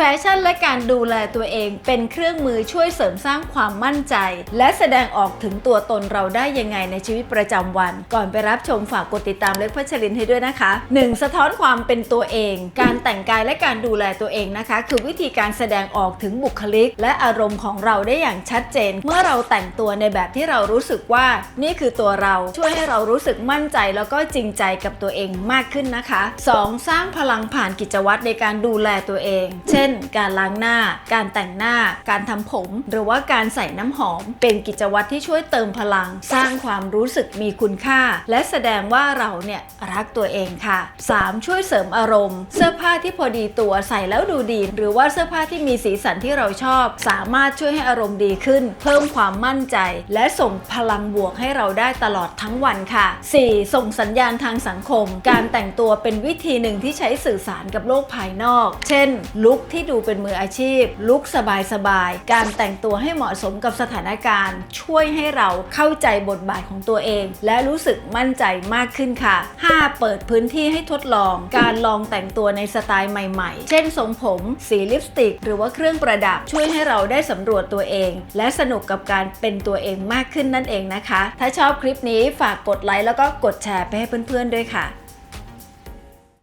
แฟชั่นและการดูแลตัวเองเป็นเครื่องมือช่วยเสริมสร้างความมั่นใจ และแสดงออกถึงตัวตนเราได้ยังไงในชีวิตประจำวัน ก่อนไปรับชมฝากกดติดตามเล็กพัชรินให้ด้วยนะคะ 1. สะท้อนความเป็นตัวเอง การแต่งกายและการดูแลตัวเองนะคะ คือวิธีการแสดงออกถึงบุคลิก และอารมณ์ของเราได้อย่างชัดเจน เมื่อเราแต่งตัวในแบบที่เรารู้สึกว่า นี่คือตัวเราช่วยให้เรารู้สึกมั่นใจแล้วก็จริงใจกับตัวเองมากขึ้นนะคะ 2. สร้างพลังผ่านกิจวัตรในการดูแลตัวเอง เช่นการล้างหน้า การแต่งหน้า การทำผม หรือว่าการใส่น้ำหอม เป็นกิจวัตรที่ช่วยเติมพลัง สร้างความรู้สึกมีคุณค่า และแสดงว่าเราเนี่ยรักตัวเองค่ะ 3. ช่วยเสริมอารมณ์ เสื้อผ้าที่พอดีตัวใส่แล้วดูดี หรือว่าเสื้อผ้าที่มีสีสันที่เราชอบ สามารถช่วยให้อารมณ์ดีขึ้น เพิ่มความมั่นใจ และส่งพลังบวกให้เราได้ตลอดทั้งวันค่ะ 4. ส่งสัญญาณทางสังคม การแต่งตัวเป็นวิธีหนึ่งที่ใช้สื่อสารกับโลกภายนอก เช่นลุคทีที่ดูเป็นมืออาชีพ ลุคสบายๆ การแต่งตัวให้เหมาะสมกับสถานการณ์ ช่วยให้เราเข้าใจบทบาทของตัวเอง และรู้สึกมั่นใจมากขึ้นค่ะ 5. เปิดพื้นที่ให้ทดลอง การลองแต่งตัวในสไตล์ใหม่ๆ เช่นทรงผม สีลิปสติก หรือว่าเครื่องประดับ ช่วยให้เราได้สำรวจตัวเอง และสนุกกับการเป็นตัวเองมากขึ้นนั่นเองนะคะ ถ้าชอบคลิปนี้ฝากกดไลค์แล้วก็กดแชร์ไปให้เพื่อนๆด้วยค่ะ